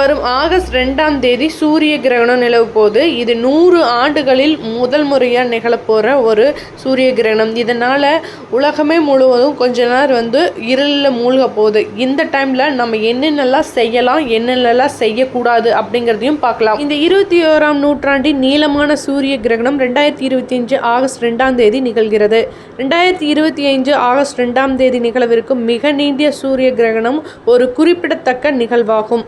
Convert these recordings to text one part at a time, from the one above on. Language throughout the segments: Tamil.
வரும் ஆகஸ்ட் ரெண்டாம் தேதி சூரிய கிரகணம் நிலவு போது இது நூறு ஆண்டுகளில் முதல் முறையாக நிகழப்போகிற ஒரு சூரிய கிரகணம். இதனால் உலகமே முழுவதும் கொஞ்ச நேரம் வந்து இருளில் மூழ்க போகுது. இந்த டைமில் நம்ம என்னென்னலாம் செய்யலாம் என்னென்னலாம் செய்யக்கூடாது அப்படிங்கிறதையும் பார்க்கலாம். இந்த இருபத்தி ஓராம் நூற்றாண்டின் நீளமான சூரிய கிரகணம் ரெண்டாயிரத்தி இருபத்தி அஞ்சு ஆகஸ்ட் ரெண்டாம் தேதி நிகழ்கிறது. ரெண்டாயிரத்தி இருபத்தி ஐந்து ஆகஸ்ட் ரெண்டாம் தேதி நிகழவிருக்கும் மிக நீண்டிய சூரிய கிரகணம் ஒரு குறிப்பிடத்தக்க நிகழ்வாகும்.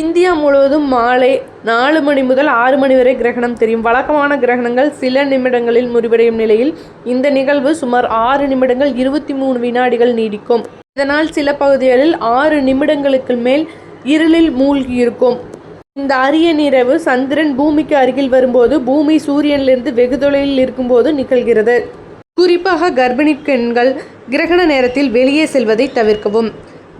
இந்தியா முழுவதும் மாலை நாலு மணி முதல் ஆறு மணி வரை கிரகணம் தெரியும். வழக்கமான கிரகணங்கள் சில நிமிடங்களில் முடிவடையும் நிலையில் இந்த நிகழ்வு சுமார் ஆறு நிமிடங்கள் இருபத்தி மூணு வினாடிகள் நீடிக்கும். இதனால் சில பகுதிகளில் ஆறு நிமிடங்களுக்கு மேல் இருளில் மூழ்கி இருக்கும். இந்த அரிய நிறவு சந்திரன் பூமிக்கு அருகில் வரும்போது பூமி சூரியனிலிருந்து வெகு தொலைவில் இருக்கும்போது நிகழ்கிறது. குறிப்பாக கர்ப்பிணி பெண்கள் கிரகண நேரத்தில் வெளியே செல்வதை தவிர்க்கவும்.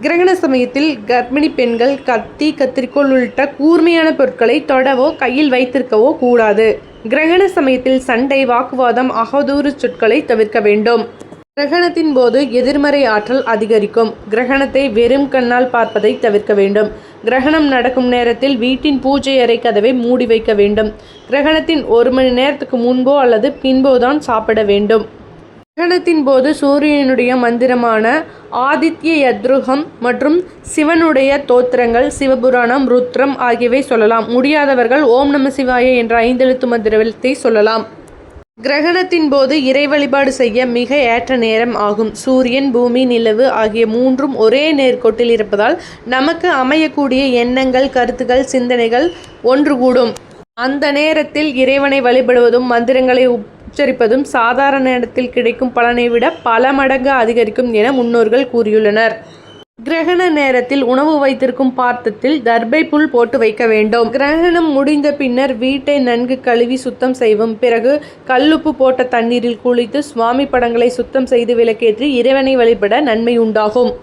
கிரகண சமயத்தில் கர்ப்பிணி பெண்கள் கத்தி கத்திரிக்கோள் உள்ளிட்ட கூர்மையான பொருட்களை தொடவோ கையில் வைத்திருக்கவோ கூடாது. கிரகண சமயத்தில் சண்டை வாக்குவாதம் அகதூறு சொற்களை தவிர்க்க வேண்டும். கிரகணத்தின் போது எதிர்மறை ஆற்றல் அதிகரிக்கும். கிரகணத்தை வெறும் கண்ணால் பார்ப்பதை தவிர்க்க வேண்டும். கிரகணம் நடக்கும் நேரத்தில் வீட்டின் பூஜை அறை கதவை மூடி வைக்க வேண்டும். கிரகணத்தின் ஒரு மணி நேரத்துக்கு முன்போ அல்லது பின்போ தான் சாப்பிட வேண்டும். கிரகணத்தின் போது சூரியனுடைய மந்திரமான ஆதித்ய யத்ருகம் மற்றும் சிவனுடைய தோத்திரங்கள் சிவபுராணம் ருத்ரம் ஆகியவை சொல்லலாம். முடியாதவர்கள் ஓம் நம சிவாய என்ற ஐந்தெழுத்து மந்திரத்தை சொல்லலாம். கிரகணத்தின் போது இறை வழிபாடு செய்ய மிக ஏற்ற நேரம் ஆகும். சூரியன் பூமி நிலவு ஆகிய மூன்றும் ஒரே நேர்கோட்டில் இருப்பதால் நமக்கு அமையக்கூடிய எண்ணங்கள் கருத்துக்கள் சிந்தனைகள் ஒன்று கூடும் அந்த நேரத்தில் இறைவனை வழிபடுவதும் மந்திரங்களை உச்சரிப்பதும் சாதாரண நேரத்தில் கிடைக்கும் பலனை விட பல மடங்கு அதிகரிக்கும் என முன்னோர்கள் கூறியுள்ளனர். கிரகண நேரத்தில் உணவு வைத்திருக்கும் பாத்திரத்தில் தர்பை புல் போட்டு வைக்க வேண்டும். கிரகணம் முடிந்த பின்னர் வீட்டை நன்கு கழுவி சுத்தம் செய்வோம் பிறகு கல்லுப்பு போட்ட தண்ணீரில் குளித்து சுவாமி படங்களை சுத்தம் செய்து விளக்கேற்றி இறைவனை வழிபட நன்மை உண்டாகும்.